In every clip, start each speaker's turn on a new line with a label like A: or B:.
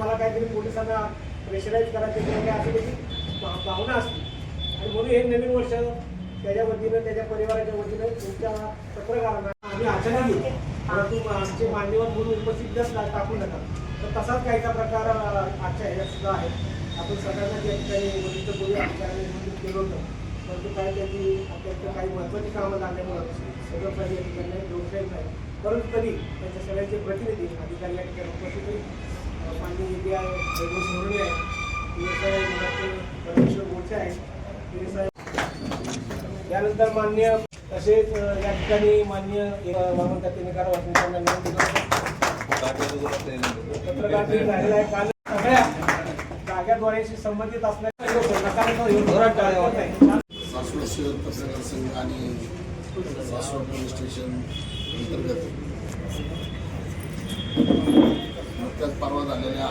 A: मला काहीतरी पोलिसांना प्रेशराईज करायचं किंवा अशी त्याची भावना असते. आणि म्हणून हे नवीन वर्ष त्याच्या वतीनं त्याच्या परिवाराच्या वतीनं तुमच्या पत्रकारांना आम्ही अचानक येऊ परंतु आमचे मान्यवर म्हणून उपस्थित टाकू नका तर तसाच काहीचा प्रकार आजच्या ह्याच्यात सुद्धा आहे आपण सगळ्यांना त्या ठिकाणी वरिष्ठ पोलीस अधिकाऱ्यांनी निमंत्रित केलं होतं. परंतु काय त्याची अत्यंत काही महत्त्वाची कामं झाल्यामुळं सगळं काही या ठिकाणी लोकशाही नाही परंतु तरी त्यांच्या सगळ्यांचे प्रतिनिधी अधिकारी या ठिकाणी उपस्थित होईल अं, आहे परमेश्वर मोर्चे आहे त्यानंतर मान्य तसेच या ठिकाणी मान्य वामन खातेनेकार वाचनांना पत्रकार झालेला आहे. काल सगळ्या जाग्याद्वारेशी संबंधित असणाऱ्या लोक नकारात्मक
B: सासवड शहर पत्रकार संघ आणि सासवड पोलीस स्टेशन अंतर्गत. नुकत्याच परवा झालेल्या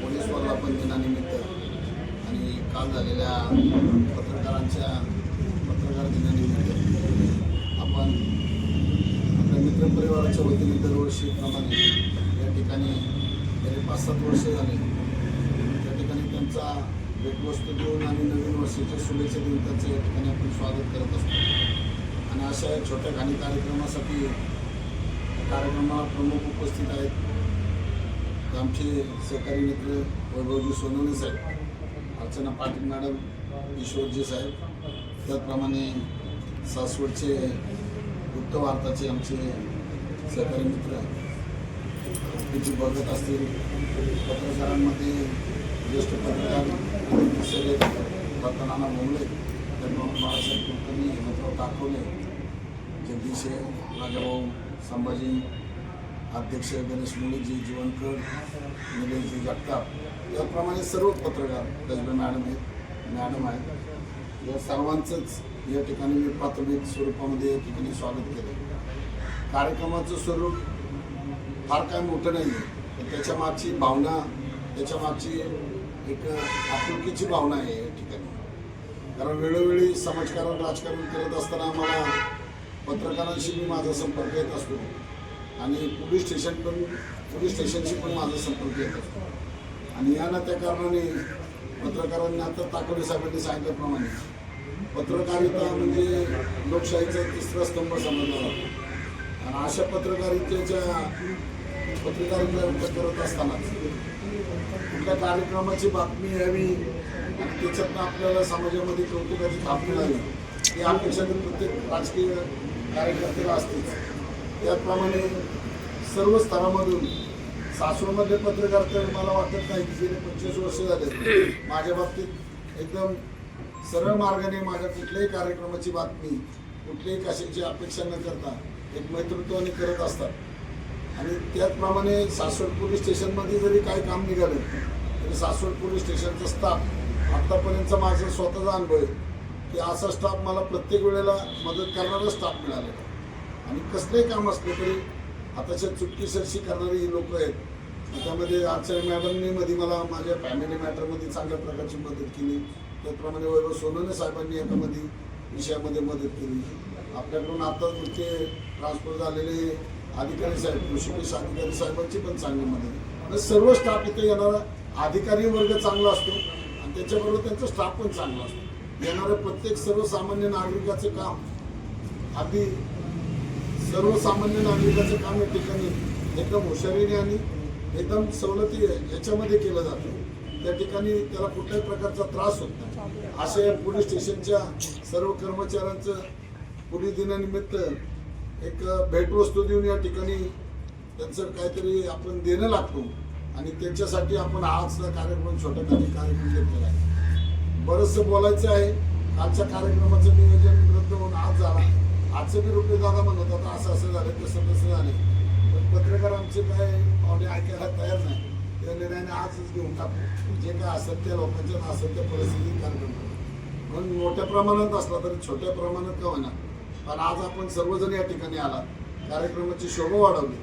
B: पोलीस वर्धापन दिनानिमित्त आणि काल झालेल्या पत्रकारांच्या पत्रकार दिनानिमित्त आपण आपल्या मित्रपरिवाराच्या वतीने दरवर्षीप्रमाणे या ठिकाणी गेले पाच सात वर्ष झाले. त्या ठिकाणी त्यांचा भेटवस्तू देऊन आणि नवीन वर्षाच्या शुभेच्छा देऊन त्यांचं या ठिकाणी आपण स्वागत करत असतो. आणि अशा छोट्या खाणी कार्यक्रमासाठी कार्यक्रमाला प्रमुख उपस्थित आहेत आमचे सहकारी मित्र वैभवजी सोनवणे साहेब अर्चना पाटील मॅडम ईश्वरजी साहेब त्याचप्रमाणे सासवडचे गुप्त भारताचे आमचे सहकारी मित्र त्याची बघत असतील पत्रकारांमध्ये ज्येष्ठ पत्रकार सगळे रत्नाना मोंगले त्याप्रमाणे बाळासाहेब कुलकर्णी हेमंतराव दाखवले. जगदीश राजाभाऊ संभाजी अध्यक्ष गणेश मुळेजी जीवनकर निलेशजी जगताप याप्रमाणे सर्व पत्रकार कसबे मॅडम आहेत मॅडम आहेत. या सर्वांचंच या ठिकाणी मी प्राथमिक स्वरूपामध्ये या ठिकाणी स्वागत केलं कार्यक्रमाचं स्वरूप फार काय मोठं नाही आहे पण त्याच्या मागची भावना त्याच्या मागची एक आपुलकीची भावना आहे या ठिकाणी. कारण वेळोवेळी समाजकारण राजकारण करत असताना मला पत्रकारांशी मी माझा संपर्क येत असतो. आणि पोलीस स्टेशन पण पोलीस स्टेशनशी पण माझा संपर्क येत. असतो आणि या ना त्या कारणाने पत्रकारांनी आता ताकोडे साहेबांनी सांगितल्याप्रमाणे पत्रकारिता म्हणजे लोकशाहीचा तिसरा स्तंभ समजला जातो. आणि अशा पत्रकारितेच्या पत्रकारिता करत असतानाच कुठल्या कार्यक्रमाची बातमी यावी आणि त्याच्यातनं आपल्याला समाजामध्ये कौतुकाची थाप मिळावी ही अपेक्षा तर प्रत्येक राजकीय कार्यकर्त्याला असतेच. त्याचप्रमाणे सर्व स्तरामधून सासवडमधले पत्रकार तर मला वाटत नाही की गेले पंचवीस वर्ष झाले. माझ्या बाबतीत एकदम सरळ मार्गाने माझ्या कुठल्याही कार्यक्रमाची बातमी कुठल्याही कशाची अपेक्षा न करता एक मैत्रित्वाने करत असतात. आणि त्याचप्रमाणे सासवड पोलीस स्टेशनमध्ये जरी काही काम निघालं तरी सासवड पोलीस स्टेशनचा स्टाफ आत्तापर्यंतचा माझा स्वतःचा अनुभव आहे की असा स्टाफ मला प्रत्येक वेळेला मदत करणारा स्टाफ मिळालेला आणि कसलंही काम असलं तरी आताच्या चुटकीसरशी करणारी ही लोक आहेत. त्यामध्ये आचार्य मॅडमनी मध्ये मला माझ्या फॅमिली मॅटरमध्ये चांगल्या प्रकारची मदत केली. त्याचप्रमाणे वैभव सोनवणे साहेबांनी याच्यामध्ये विषयामध्ये मदत केली. आपल्याकडून आता तुमचे ट्रान्सफर झालेले अधिकारी साहेब कृषिकेश अधिकारी साहेबांची पण चांगली मदत. सर्व स्टाफ इथे येणारा अधिकारी वर्ग चांगला असतो आणि त्याच्याबरोबर त्यांचा स्टाफ पण चांगला असतो. येणाऱ्या प्रत्येक सर्वसामान्य नागरिकाचं काम अगदी सर्वसामान्य नागरिकाचं काम या ठिकाणी एकदम हुशारीने आणि एकदम सवलती याच्यामध्ये केलं जातं. त्या ठिकाणी त्याला कुठल्याही प्रकारचा त्रास होत नाही. अशा या पोलीस स्टेशनच्या सर्व कर्मचाऱ्यांचं पोलीस दिनानिमित्त एक भेटवस्तू देऊन या ठिकाणी त्यांचं काहीतरी आपण देणं लागतो आणि त्यांच्यासाठी आपण आजचा कार्यक्रम छोटा काही कार्यक्रम घेतलेला आहे. बरंचसं बोलायचं आहे. कालच्या कार्यक्रमाचं नियोजन रद्द होऊन आज झाला. आजचं बी रुपये दादा म्हणत होता असं असं झालं तसं तसं झालं. पण पत्रकार आमचे काय पाहुणे ऐकायला तयार नाही. त्या निर्णयाने आजच घेऊन टाकू. जे काय असेल त्या लोकांच्या असत्य परिस्थितीत कार्यक्रम करू. म्हणून मोठ्या प्रमाणात असला तरी छोट्या प्रमाणात का होईना. पण आज आपण सर्वजण या ठिकाणी आला कार्यक्रमाची शोभा वाढवली.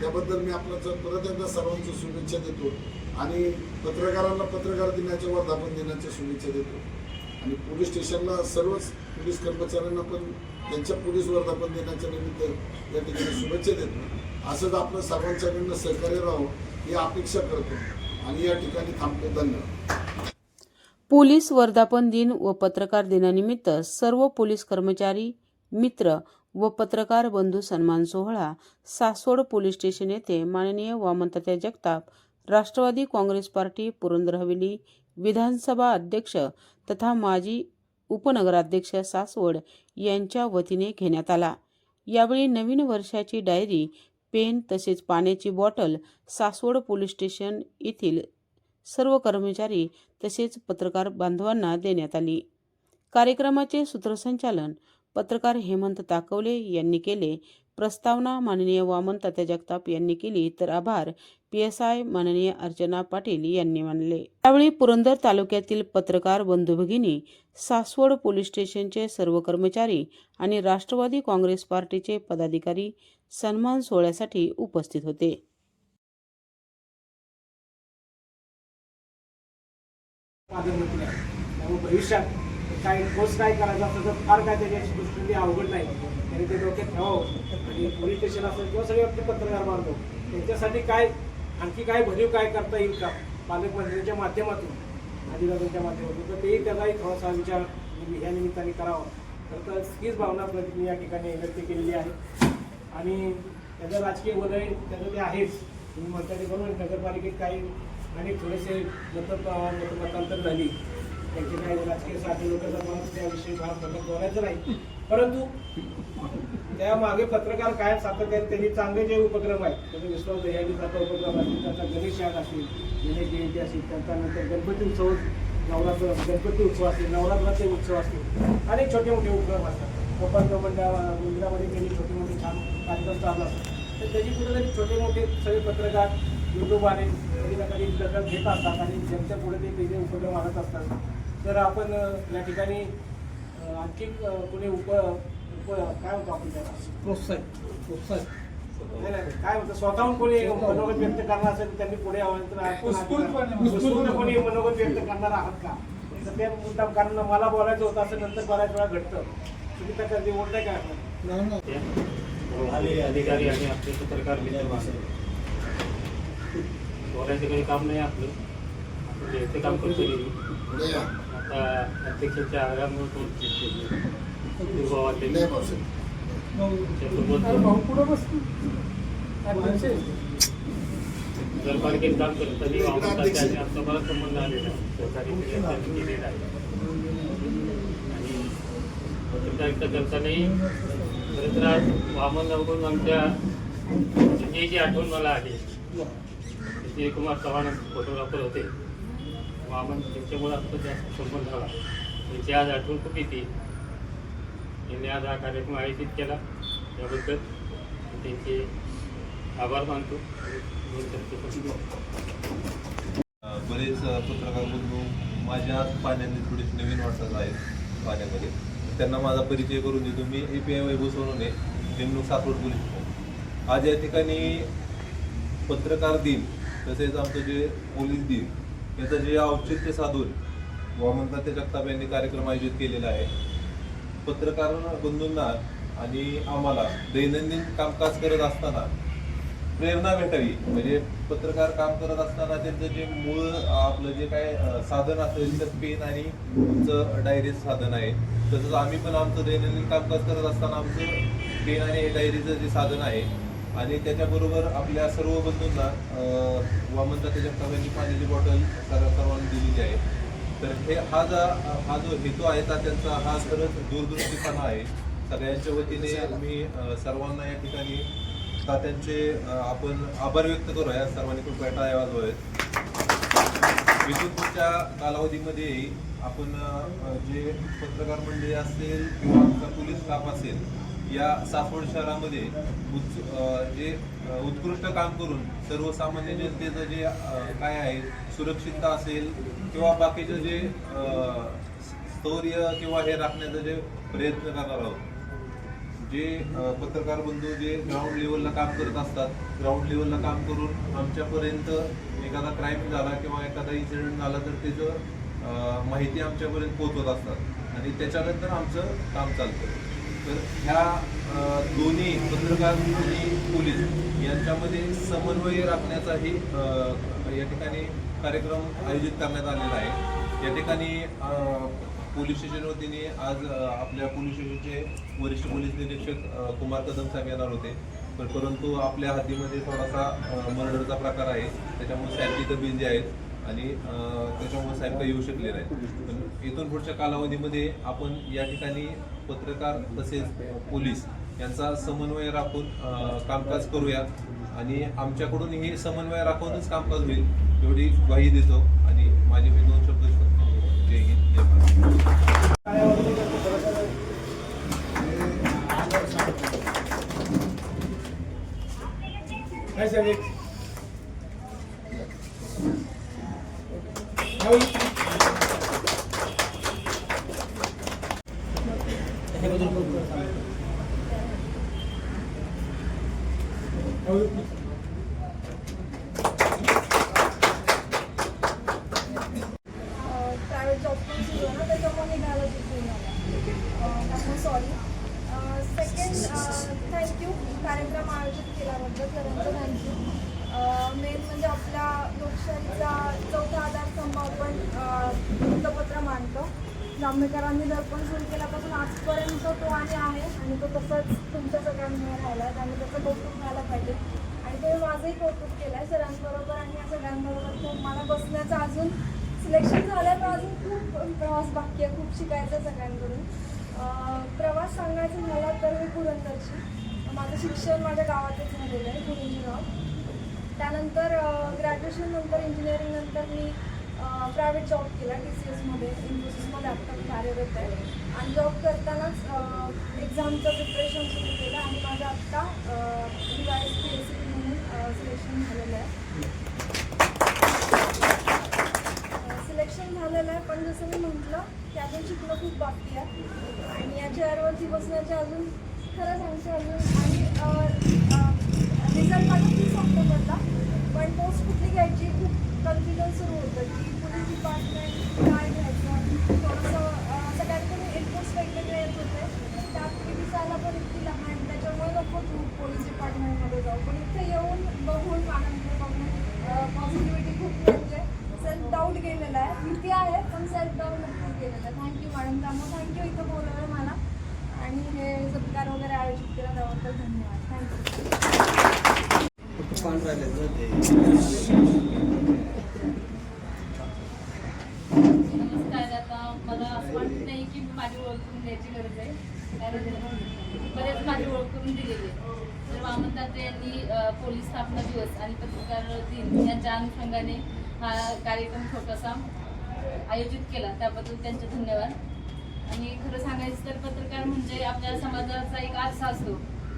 B: त्याबद्दल मी आपल्या परत एकदा सर्वांची शुभेच्छा देतो. आणि पत्रकारांना पत्रकार दिनाच्या वर्धापन दिनाच्या शुभेच्छा देतो. आणि पोलीस स्टेशनला सर्वच पोलीस कर्मचाऱ्यांना पण त्यांच्या पोलीस वर्धापन दिनाच्या निमित्त या ठिकाणी शुभेच्छा देतो. असंच आपलं सर्वांच्याकडनं सहकार्य राहावं ही अपेक्षा करतो आणि या ठिकाणी थांबतो. धन्यवाद.
C: पोलीस वर्धापन दिन व पत्रकार दिनानिमित्त सर्व पोलीस कर्मचारी मित्र व पत्रकार बंधू सन्मान सोहळा सासवड पोलीस स्टेशन येथे माननीय वामनतात्या जगताप राष्ट्रवादी काँग्रेस पार्टी पुरंदर हवेली विधानसभा अध्यक्ष तथा माजी उपनगराध्यक्ष सासवड यांच्या वतीने घेण्यात आला. यावेळी नवीन वर्षाची डायरी पेन तसेच पाण्याची बॉटल सासवड पोलीस स्टेशन येथील सर्व कर्मचारी तसेच पत्रकार बांधवांना देण्यात आली. कार्यक्रमाचे सूत्रसंचालन पत्रकार हेमंत ताकवले यांनी केले. प्रस्तावना माननीय वामन तात्या जगताप यांनी केली तर आभार. पी एस आय माननीय अर्चना पाटील यांनी मानले. त्यावेळी पुरंदर तालुक्यातील पत्रकार बंधू भगिनी सासवड पोलीस स्टेशनचे सर्व कर्मचारी आणि राष्ट्रवादी काँग्रेस पार्टीचे पदाधिकारी सन्मान सोहळ्यासाठी उपस्थित होते.
A: भविष्यात काय कोर्स काय करायचा असेल तर फार काय त्याच्या दृष्टीने अवघड नाही. त्यांनी ते डोक्यात ठेवावं आणि पोलीस स्टेशन असेल किंवा सगळे आपले पत्रकार बांधव त्यांच्यासाठी काय आणखी काय भरीव काय करता येईल का? पालकमंत्र्यांच्या माध्यमातून अधिकाऱ्यांच्या माध्यमातून. तर तेही त्याचाही थोडासा विचार या ह्या निमित्ताने करावा. खरं तर हीच भावना प्रतिनिधी या ठिकाणी व्यक्त केलेली आहे. आणि त्याचं राजकीय वलय त्याचं ते आहेच. तुम्ही म्हणता ते बरोबर नगरपालिकेत काही आणि थोडेसे मत मत मतांतर झाली. त्यांचे काही राजकीयसाठी लोक मला त्याविषयी फार प्रकट बोलायचं नाही. परंतु त्या मागे पत्रकार काय सातत्याने त्यांनी चांगले जे उपक्रम आहेत त्याचे विश्वास दह्याचा उपक्रम असतील त्यांचा गणेश याग असेल गणेश जयंती असेल त्यांचा नंतर गणपती उत्सव नवरात्र गणपती उत्सव असतील नवरात्राचे उत्सव असतील. अनेक छोटे मोठे उपक्रम असतात. गोपाल मंडळ मंदिरामध्ये त्यांनी छोटे मोठे छान कार्यक्रम चालू असतात. तर त्याची कुठेतरी छोटे मोठे सगळे पत्रकार युट्यूबवाले कधी ना कधी दखल घेत असतात आणि ज्यांच्या पुढे ते त्याचे उपक्रम आणत असतात. तर आपण या ठिकाणी आणखी कोणी उप उप काय म्हणतो आपण त्याला?
D: प्रोत्साहन. प्रोत्साहन.
A: नाही, नाही, काय म्हणतो? स्वतःहून कोणी मनोगत व्यक्त करणार असेल तर त्यांनी पुढे यावं. तर कोणी मनोगत व्यक्त करणार आहात का? तर ते मुद्दाम कारण मला बोलायचं होतं असं नंतर बऱ्याच वेळा घडतं. तुम्ही त्या कधी बोलताय काय
E: अधिकारी आणि आपले पत्रकार. बोलायचं काही काम नाही आपलं. आपण जे काम करतो आता अध्यक्षाच्या आग्रहामुळे काम आणि आमचा बराच संबंध आलेला आहे. सहकारी केले- त्यांनी केलेला आहे. आणि पत्रकारिता करतानाही खरं तर आज वामन बघून आमच्या जी आठवण मला आली कुमार चव्हाण फोटोग्राफर होते वामन त्यांच्यामुळे आमचा जास्त संबंध झाला त्यांची आज आठवण खूप येते. त्यांनी आज हा कार्यक्रम आयोजित केला. त्याबद्दल त्यांचे आभार मानतो.
F: बरेच पत्रकार माझ्या पाण्याने थोडीशी नवीन वाटत आहेत पाण्यामध्ये. त्यांना माझा परिचय करून देतो. मी A P I Vaibhav Sonawane नेमणूक सासवड पोलीस आज या ठिकाणी पत्रकार दिन तसेच आमचं जे पोलीस दिन याचं जे औचित्य साधून वामनतात्या जगताप यांनी कार्यक्रम आयोजित केलेला आहे. पत्रकार बंधूंना आणि आम्हाला दैनंदिन कामकाज करत असताना प्रेरणा भेटावी. म्हणजे पत्रकार काम करत असताना त्यांचं जे मूळ आपलं जे काय साधन असेल तर पेन आणि तुमचं डायरीचं साधन आहे. तसंच आम्ही पण आमचं दैनंदिन कामकाज करत असताना आमचं पेन आणि डायरीचं जे साधन आहे आणि त्याच्याबरोबर आपल्या सर्व बंधूंना वामन वामनता जगताप पाण्याची बॉटल सर्व सर्वांनी दिलेली आहे. तर हे हा जा हा जो हेतू आहे का त्यांचा हा खरंच दूरदृष्टीपणा आहे. सगळ्यांच्या वतीने मी सर्वांना या ठिकाणी तात्यांचे आपण आभार व्यक्त करूया. सर्वांनी खूप बैठा वाजवायत विद्युत पुढच्या कालावधीमध्ये आपण जे पत्रकार मंडळी असेल किंवा आमचा पोलीस स्टाफ असेल या सासवड शहरामध्ये उत् जे उत्कृष्ट काम करून सर्वसामान्य जनतेचं जे काय आहे सुरक्षितता असेल किंवा बाकीचं जे स्थौर्य किंवा हे राखण्याचा जे प्रयत्न करणार आहोत. जे पत्रकार बंधू जे ग्राउंड लेवलला काम करत असतात ग्राउंड लेवलला काम करून आमच्यापर्यंत एखादा क्राईम झाला किंवा एखादा इन्सिडेंट झाला तर त्याचं माहिती आमच्यापर्यंत पोहोचवत असतात. आणि त्याच्यानंतर आमचं काम चालतं. तर ह्या दोन्ही पत्रकार आणि पोलीस यांच्यामध्ये समन्वय राखण्याचाही या ठिकाणी कार्यक्रम आयोजित करण्यात आलेला आहे. या ठिकाणी पोलीस स्टेशन वतीने आज आपल्या पोलीस स्टेशनचे वरिष्ठ पोलीस निरीक्षक कुमार कदम साहेब येणार होते. तर परंतु आपल्या हद्दीमध्ये थोडासा मर्डरचा प्रकार आहे. त्याच्यामुळे साहेब तिथं बिझी आहेत आणि त्याच्यामुळे साहेब काही येऊ शकले नाही पण इथून पुढच्या कालावधीमध्ये आपण या ठिकाणी पत्रकार तसेच पोलीस यांचा समन्वय राखून कामकाज करूया. आणि आमच्याकडून हे समन्वय राखूनच कामकाज होईल एवढी ग्वाही देतो. आणि माझे मी दोन शब्द जय हिंद जय
G: Thank you. जांभेकरांनी दर्पण सुरू केल्यापासून आजपर्यंत तो आणि आहे आणि तो तसंच तुमच्या सगळ्यांमुळे राहिला आहे आणि त्याचं कौतुक व्हायला पाहिजे. आणि ते माझंही कौतुक केलं आहे सरांबरोबर आणि या सगळ्यांबरोबर खूप मला बसण्याचं अजून सिलेक्शन झालं पण अजून खूप प्रवास बाकी आहे खूप शिकायचं आहे सगळ्यांकडून प्रवास सांगायचं झाला तर मी पुरंदरची. माझं शिक्षण माझ्या गावातच झालेलं आहे गुरुजीराव त्यानंतर ग्रॅज्युएशन नंतर इंजिनिअरिंग नंतर मी प्रायव्हेट जॉब केला टी सी एसमध्ये इन्फोसिसमध्ये आत्ता मी कार्यरत आहे. आणि जॉब करतानाच एक्झामचं प्रिपरेशन सुरू केलं आणि माझं आत्ता D Y S P S C म्हणून सिलेक्शन झालेलं आहे. सिलेक्शन झालेलं आहे पण जसं मी म्हटलं की अजून शिकणं खूप बाकी आहे. आणि या चेअरवरती बसण्याचे अजून खरं सांगते अजून आणि रिझल्ट माझा तीस ऑक्टोबरला पण पोस्ट कुठली घ्यायची खूप कन्फ्युजन सुरू होतं की पोलीस डिपार्टमेंट काय घ्यायचं थोडंसं अं, सगळ्यांकडून इनपुट्स वेगवेगळे येत होते त्यात ती दिसायला पण इतकी लहान त्याच्यामुळे नको तू पोलीस डिपार्टमेंटमध्ये जाऊ पण इथे येऊन बघून आनंद बघून पॉझिटिव्हिटी खूप म्हणजे सेल्फ डाऊट गेलेला आहे भीती आहे पण सेल्फ डाऊट नक्कीच गेलेला आहे थँक्यू मॅडम त्यामुळे थँक्यू इथं बोलवलं मला आणि हे सत्कार वगैरे आयोजित केला त्याबद्दल धन्यवाद थँक्यू
H: नमस्कार आता मला असं वाटत नाही की माझी ओळख करून द्यायची गरज आहे. कारण बरेच माझी ओळख करून दिलेली आहे. तर वामन तात्रे यांनी पोलीस स्थापना दिवस आणि पत्रकार दिन यांच्या अनुषंगाने हा कार्यक्रम छोटासा आयोजित केला. त्याबद्दल त्यांचे धन्यवाद. आणि खरं सांगायचं तर पत्रकार म्हणजे आपल्या समाजाचा एक आरसा असतो.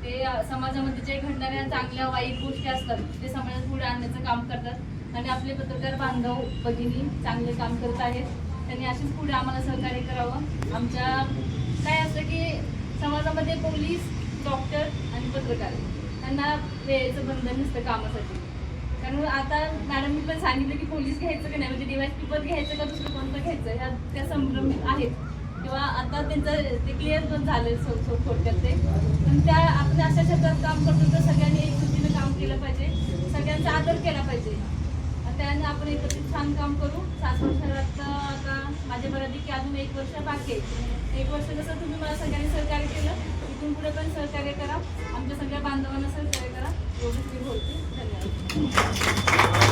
H: ते समाजामध्ये जे घडणाऱ्या चांगल्या वाईट गोष्टी असतात ते समाजात पुढे आणण्याचं काम करतात. आणि आपले पत्रकार बांधव भगिनी चांगले काम करत आहेत. त्यांनी असेच पुढे आम्हाला सहकार्य करावं. आमच्या काय असतं की समाजामध्ये पोलीस डॉक्टर आणि पत्रकार त्यांना वेळेचं बंधन नसतं कामासाठी. कारण आता मॅडमनी पण सांगितलं की पोलीस घ्यायचं की नाही? म्हणजे डिवाइस पेपर घ्यायचं का दुसरं कोणतं घ्यायचं? ह्या त्या संभ्रमित आहेत. किंवा आता त्यांचं ते क्लिअर पण झालं सो सो थोडक्यात ते. पण त्या आपण अशा क्षेत्रात काम करतो तर सगळ्यांनी एकजुटीनं काम केलं पाहिजे. सगळ्यांचा आदर केला पाहिजे. त्यानं त्याने आपण एकत्रित छान काम करू. सासवड शहरात आता माझ्या बऱ्यापैकी अजून एक वर्ष बाकी आहे. एक वर्ष जसं तुम्ही मला सगळ्यांनी सहकार्य केलं इथून पुढे पण सहकार्य करा. आमच्या सगळ्या बांधवांना सहकार्य करा. एवढंच मी बोलते. धन्यवाद.